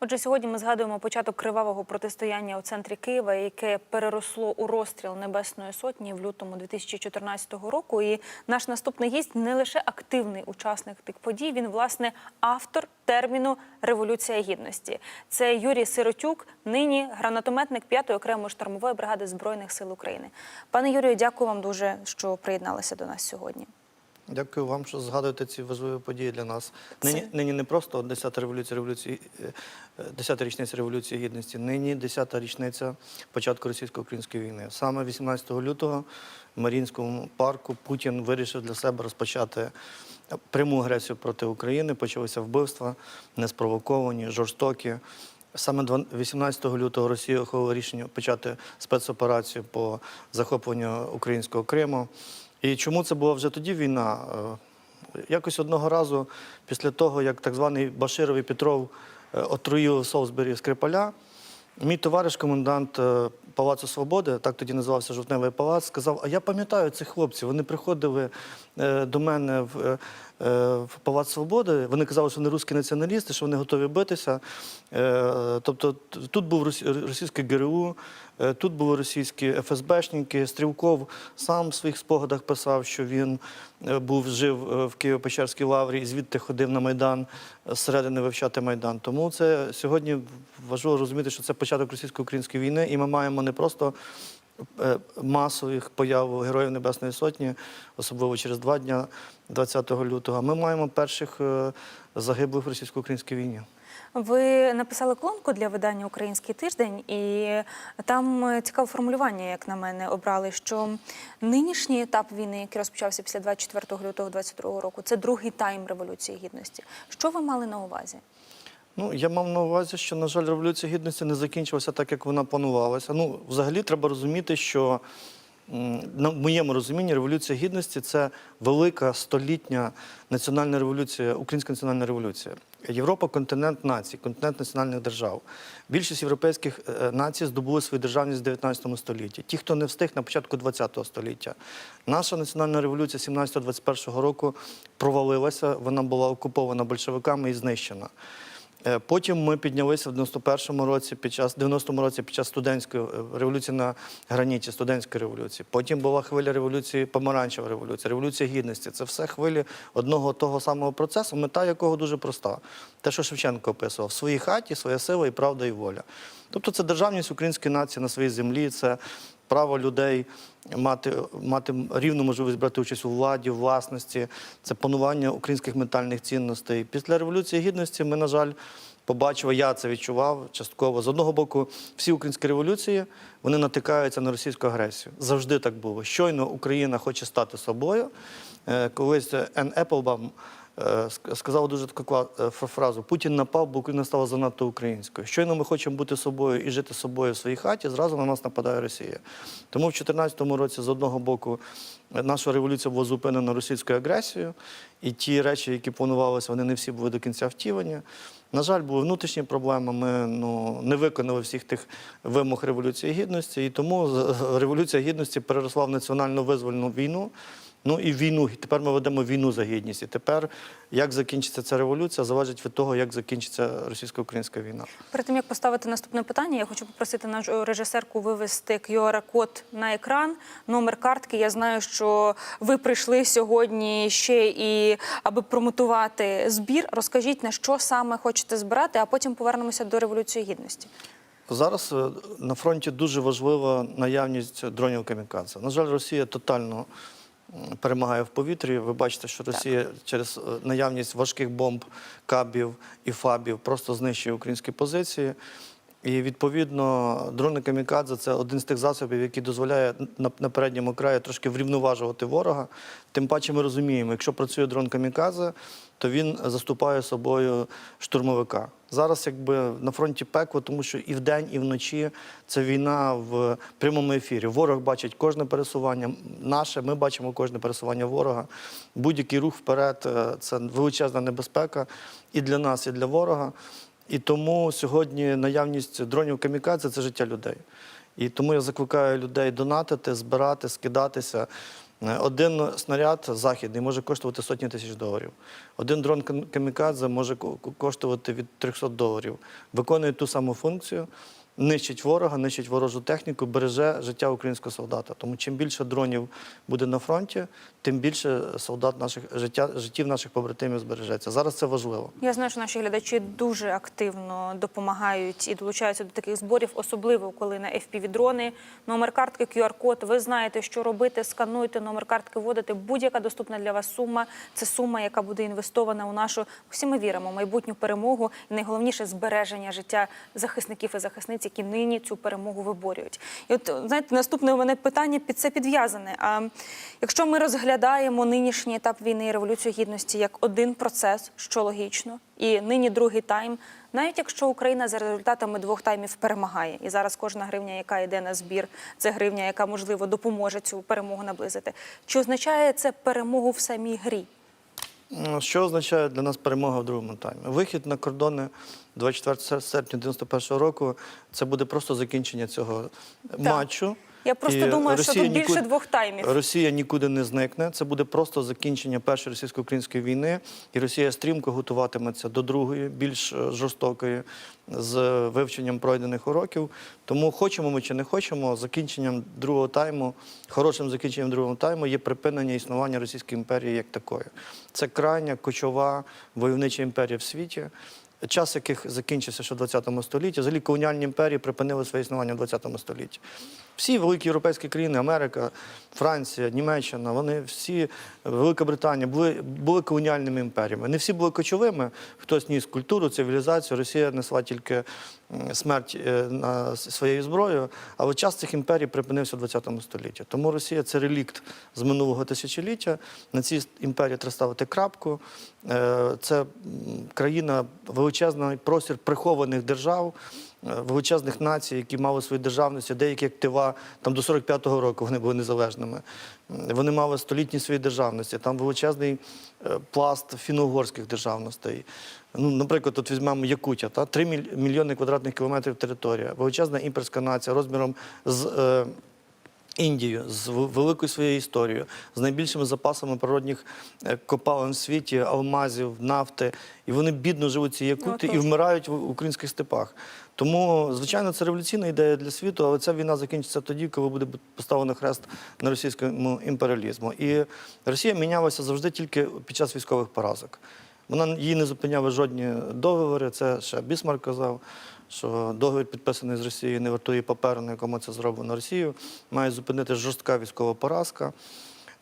Отже, сьогодні ми згадуємо початок кривавого протистояння у центрі Києва, яке переросло у розстріл Небесної сотні в лютому 2014 року. І наш наступний гість не лише активний учасник тих подій, він власне автор терміну Революція гідності. Це Юрій Сиротюк, нині гранатометник 5-ї окремої штурмової бригади збройних сил України. Пане Юрію, дякую вам дуже, що приєдналися до нас сьогодні. Дякую вам, що згадуєте ці важливі події для нас. Нині, Це- нині не просто 10-та революція революції, е, е, 10-та річниця революції гідності. Нині 10-та річниця початку російсько-української війни. Саме 18 лютого в Маріїнському парку Путін вирішив для себе розпочати пряму агресію проти України. Почалися вбивства, неспровоковані, жорстокі. Саме два- 18 лютого Росія ухвалила рішення почати спецоперацію по захопленню українського Криму. І чому це була вже тоді війна? Е, Якось одного разу, після того, як так званий Баширов і Петров отруїв отруїли в Солсбері Скрипаля, мій товариш, комендант е, Палацу Свободи, так тоді називався Жовтневий палац, сказав: А я пам'ятаю цих хлопців. Вони приходили е, до мене в, е, е, в Палац Свободи. Вони казали, що вони русські націоналісти, що вони готові битися. Е, Тобто тут був росі- російське ГРУ, е, тут були російські ФСБшники. Стрілков сам в своїх спогадах писав, що він е, був жив е, в Києво-Печерській лаврі і звідти ходив на Майдан е, зсередини вивчати Майдан. Тому це сьогодні важливо розуміти, що це початок російсько-української війни, і ми маємо не просто е, масових появ Героїв Небесної Сотні, особливо через два дня, 20 лютого. Ми маємо перших е, загиблих в російсько-українській війні. Ви написали колонку для видання Український тиждень, і там е, цікаве формулювання, як на мене, обрали, що нинішній етап війни, який розпочався після 24 лютого 22 року, це другий тайм революції гідності. Що ви мали на увазі? Ну, я мав на увазі, що, на жаль, революція гідності не закінчилася так, як вона планувалася. Ну, взагалі, треба розуміти, що на моєму розумінні революція гідності це велика столітня національна революція, українська національна революція. Європа континент націй, континент національних держав. Більшість європейських е, націй здобули свою державність в 19 столітті. Ті, хто не встиг на початку 20 століття. Наша національна революція 17-21 року провалилася, вона була окупована большевиками і знищена. Е, Потім ми піднялися в 91-му році під час 90-му році під час студентської е, революції на граніті, студентської революції. Потім була хвиля революції, помаранчева революція, революція гідності. Це все хвилі одного того самого процесу, мета якого дуже проста. Те, що Шевченко описував: в своїй хаті, своя сила і правда і воля. Тобто це державність української нації на своїй землі, це право людей мати, мати рівну можливість брати участь у владі, власності, це панування українських ментальних цінностей. Після Революції Гідності ми, на жаль, побачили, я це відчував частково. З одного боку, всі українські революції вони натикаються на російську агресію. Завжди так було. Щойно Україна хоче стати собою. Е, Колись Ен Еплбам сказав дуже таку е, фразу: Путін напав, бо Україна стала занадто українською. Щойно ми хочемо бути собою і жити собою в своїй хаті, зразу на нас нападає Росія. Тому в 2014 році, з одного боку, наша революція була зупинена російською агресією, і ті речі, які планувалися, вони не всі були до кінця втілені. На жаль, були внутрішні проблеми. Ми ну, не виконали всіх тих вимог Революції Гідності, і тому Революція Гідності переросла в національно визвольну війну. Ну і війну. Тепер ми ведемо війну за гідність. І тепер, як закінчиться ця революція, залежить від того, як закінчиться російсько-українська війна. Перед тим як поставити наступне питання, я хочу попросити нашу режисерку вивести QR-код на екран, номер картки. Я знаю, що ви прийшли сьогодні ще і аби промотувати збір. Розкажіть на що саме хочете збирати, а потім повернемося до революції гідності. Зараз е, на фронті дуже важлива наявність дронів камікадзе. На жаль, Росія тотально перемагає в повітрі. Ви бачите, що Росія через е, наявність важких бомб, кабів і фабів просто знищує українські позиції. І відповідно дрони камікадзе це один з тих засобів, який дозволяє на, передньому краї трошки врівноважувати ворога. Тим паче ми розуміємо, якщо працює дрон камікадзе, то він заступає собою штурмовика. Зараз якби на фронті пекло, тому що і вдень, і вночі це війна в прямому ефірі. Ворог бачить кожне пересування наше, ми бачимо кожне пересування ворога. Будь-який рух вперед е, це величезна небезпека і для нас, і для ворога. І тому сьогодні наявність дронів камікадзе це життя людей. І тому я закликаю людей донатити, збирати, скидатися. Е, Один снаряд західний може коштувати сотні тисяч доларів. Один дрон камікадзе може ко- ко- коштувати від 300 доларів. Виконує ту саму функцію, нищить ворога, нищить ворожу техніку, береже життя українського солдата. Тому чим більше дронів буде на фронті, тим більше солдат наших життя, життів наших побратимів збережеться. Зараз це важливо. Я знаю, що наші глядачі дуже активно допомагають і долучаються до таких зборів, особливо коли на FPV-дрони. Номер картки, QR-код. Ви знаєте, що робити. Скануйте номер картки, вводите будь-яка доступна для вас сума. Це сума, яка буде інвестована у нашу. Всі ми віримо майбутню перемогу і найголовніше збереження життя захисників і захисниць, які нині цю перемогу виборюють. І от знаєте, наступне у мене питання під це підв'язане. А якщо ми розглядаємо нинішній етап війни і революцію гідності як один процес, що логічно, і нині другий тайм, навіть якщо Україна за результатами двох таймів перемагає, і зараз кожна гривня, яка йде на збір, це гривня, яка можливо допоможе цю перемогу наблизити. Чи означає це перемогу в самій грі? Що означає для нас перемога в другому таймі? Вихід на кордони 24 серпня 91 року це буде просто закінчення цього матчу. Я просто І думаю, що тут більше нікуди- двох таймів. Росія нікуди не зникне. Це буде просто закінчення першої російсько-української війни, і Росія стрімко готуватиметься до другої, більш е, жорстокої, з вивченням пройдених уроків. Тому хочемо ми чи не хочемо, закінченням другого тайму, хорошим закінченням другого тайму є припинення існування Російської імперії як такої. Це крайня кочова войовнича імперія в світі. Час яких закінчився ще в 20 столітті, взагалі колоніальні імперії припинили своє існування в 20 столітті. Всі великі європейські країни, Америка, Франція, Німеччина, вони всі, Велика Британія, були, були колоніальними імперіями. Не всі були кочовими, хтось ніс культуру, цивілізацію, Росія несла тільки смерть е, на своєю зброєю, але час цих імперій припинився в 20 столітті. Тому Росія це релікт з минулого тисячоліття. На цій імперії треба ставити крапку. Е, Це країна величезний простір прихованих держав. е, Величезних націй, які мали свої державності, деякі актива там до 45-го року вони були незалежними. Вони мали столітні свої державності. Там величезний е, пласт фіно-угорських державностей. Ну, наприклад, тут візьмемо Якутія, та 3 мільйони квадратних кілометрів територія, величезна імперська нація розміром з. Індію з великою своєю історією, з найбільшими запасами природних е, копалин в світі, алмазів, нафти. І вони бідно живуть ці якути і вмирають в українських степах. Тому, звичайно, це революційна ідея для світу, але ця війна закінчиться тоді, коли буде поставлено хрест на російському імперіалізму. І Росія мінялася завжди тільки під час військових поразок. Вона її не зупиняли жодні договори. Це ще Бісмарк казав, що договір підписаний з Росією не вартує паперу, на якому це зроблено Росією. Має зупинити жорстка військова поразка.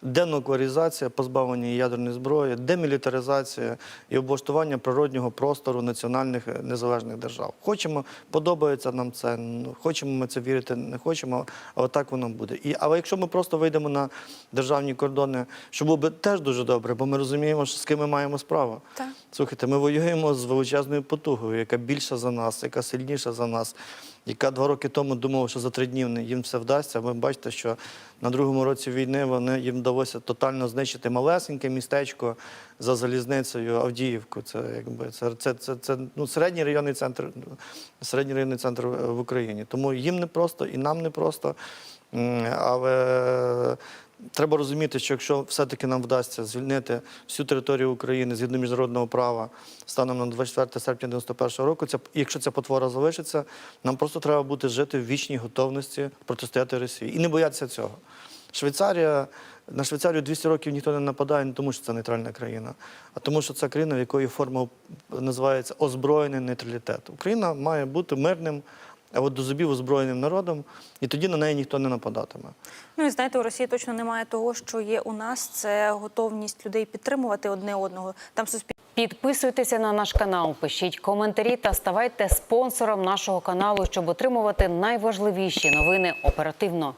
Денуклеаризація, позбавлення ядерної зброї, демілітаризація і облаштування природнього простору національних е, незалежних держав. Хочемо, подобається нам це. ну, Хочемо ми це вірити, не хочемо, але так воно буде. І але якщо ми просто вийдемо на державні кордони, що було б теж дуже добре, бо ми розуміємо, що з ким ми маємо справу. Так. Слухайте, ми воюємо з величезною потугою, яка більша за нас, яка сильніша за нас, яка два роки тому думала, що за три дні їм все вдасться. Ви бачите, що на другому році війни вони їм вдалося тотально знищити малесеньке містечко за залізницею Авдіївку. Це якби це, це, це, це ну, середній районний центр, середній районний центр в Україні. Тому їм не просто і нам не просто. Але треба розуміти, що якщо все-таки нам вдасться звільнити всю територію України згідно міжнародного права станом на 24 серпня 91 року, ця, якщо ця потвора залишиться, нам просто треба бути жити в вічній готовності протистояти Росії і не боятися цього. Швейцарія. На Швейцарію 200 років ніхто не нападає, не тому що це нейтральна країна, а тому, що це країна, в якої форма називається озброєний нейтралітет. Україна має бути мирним, а от до зубів озброєним народом, і тоді на неї ніхто не нападатиме. Ну і знаєте, у Росії точно немає того, що є у нас. Це готовність людей підтримувати одне одного. Там суспільство Підписуйтеся на наш канал, пишіть коментарі та ставайте спонсором нашого каналу, щоб отримувати найважливіші новини оперативно.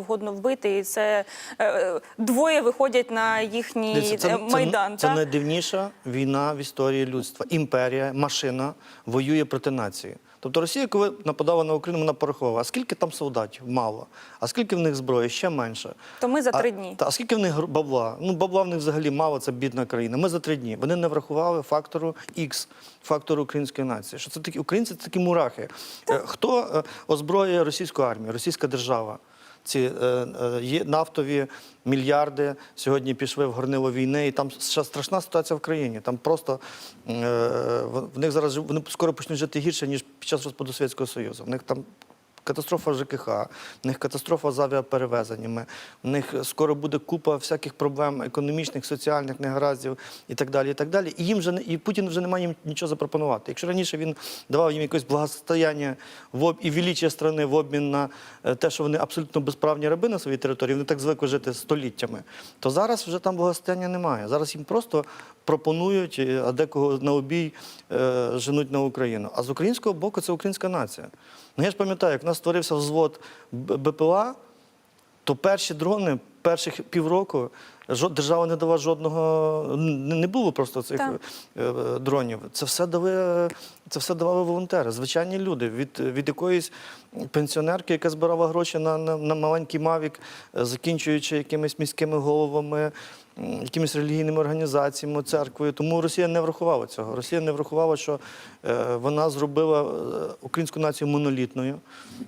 Вгодно вбити, і це е, двоє виходять на їхній Дивіться, е, майдан. Це, так? найдивніша війна в історії людства. Імперія, машина воює проти нації. Тобто Росія, коли нападала на Україну, вона порахувала, а скільки там солдатів? Мало. А скільки в них зброї? Ще менше. То ми за три дні. Та, а скільки в них бабла? Ну, бабла в них взагалі мало, це бідна країна. Ми за три дні. Вони не врахували фактору X, фактору української нації. Що це такі українці це такі мурахи. Е, Хто е, озброює російську армію, російська держава? Ці е, е, нафтові мільярди сьогодні пішли в горнило війни, і там ще страшна ситуація в країні. Там просто е, в- них зараз вони скоро почнуть жити гірше ніж під час розпаду Совєтського Союзу. В них там Катастрофа ЖКХ, в них катастрофа з авіаперевезеннями, в них скоро буде купа всяких проблем економічних, соціальних негараздів і так далі. І так далі. І їм вже і Путін вже не має їм нічого запропонувати. Якщо раніше він давав їм якесь благостояння в об... і величие страни в обмін на е, те, що вони абсолютно безправні раби на своїй території, вони так звикли жити століттями, то зараз вже там благостояння немає. Зараз їм просто пропонують, е, а декого на обій е, женуть на Україну. А з українського боку це українська нація. Ну я ж пам'ятаю, як в нас створився взвод БПЛА, то перші дрони, перших півроку держава не дала жодного, не було просто цих Так. е, е, дронів. Це все дали, це все давали волонтери, звичайні люди. Від, від якоїсь пенсіонерки, яка збирала гроші на, на, на маленький мавік, е, закінчуючи якимись міськими головами, якимись релігійними організаціями, церквою. Тому Росія не врахувала цього. Росія не врахувала, що вона зробила українську націю монолітною.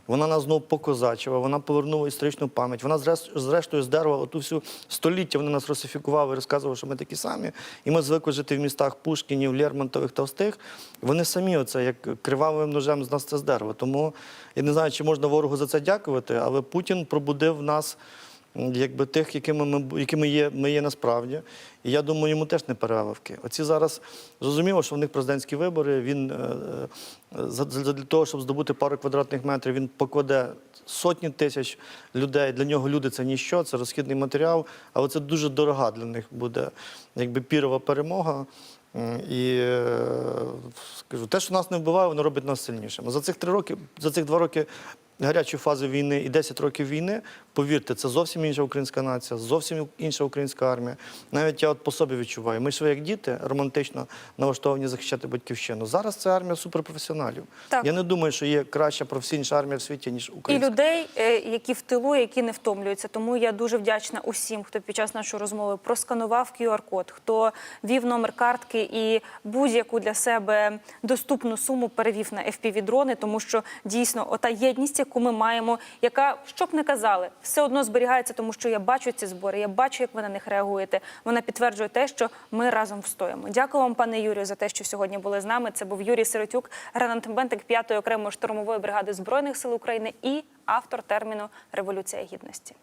Вона нас знову покозачила, вона повернула історичну пам'ять. Вона зрештою здерла оту всю століття. Вони нас русифікували і розказували, що ми такі самі. І ми звикли жити в містах Пушкінів, Лермонтових, Товстих. Вони самі оце як кривавим ножем з нас це здерли. Тому я не знаю, чи можна ворогу за це дякувати, але Путін пробудив нас якби тих, якими ми, якими є, ми є насправді. І я думаю, йому теж не переливки. Оці зараз зрозуміло, що в них президентські вибори. Він е, е, для того, щоб здобути пару квадратних метрів, він покладе сотні тисяч людей. Для нього люди це ніщо, це розхідний матеріал, але це дуже дорога для них буде якби пірова перемога. І е, скажу, те, що нас не вбиває, воно робить нас сильнішими. За цих три роки, за цих два роки гарячої фази війни і 10 років війни, повірте, це зовсім інша українська нація, зовсім інша українська армія. Навіть я от по собі відчуваю. Ми ж як діти романтично налаштовані захищати батьківщину. Зараз це армія суперпрофесіоналів. Так. Я не думаю, що є краща професійніша армія в світі, ніж І людей, е, які в тилу, які не втомлюються. Тому я дуже вдячна усім, хто під час нашої розмови просканував QR-код, хто вів номер картки і будь-яку для себе доступну суму перевів на FPV-дрони, тому що дійсно ота єдність, яку ми маємо, яка що б не казали, все одно зберігається, тому що я бачу ці збори, я бачу, як ви на них реагуєте. Вона підтверджує те, що ми разом встоїмо. Дякую вам, пане Юрію, за те, що сьогодні були з нами. Це був Юрій Сиротюк, гранатометник 5-ї окремої штурмової бригади збройних сил України і автор терміну Революція гідності.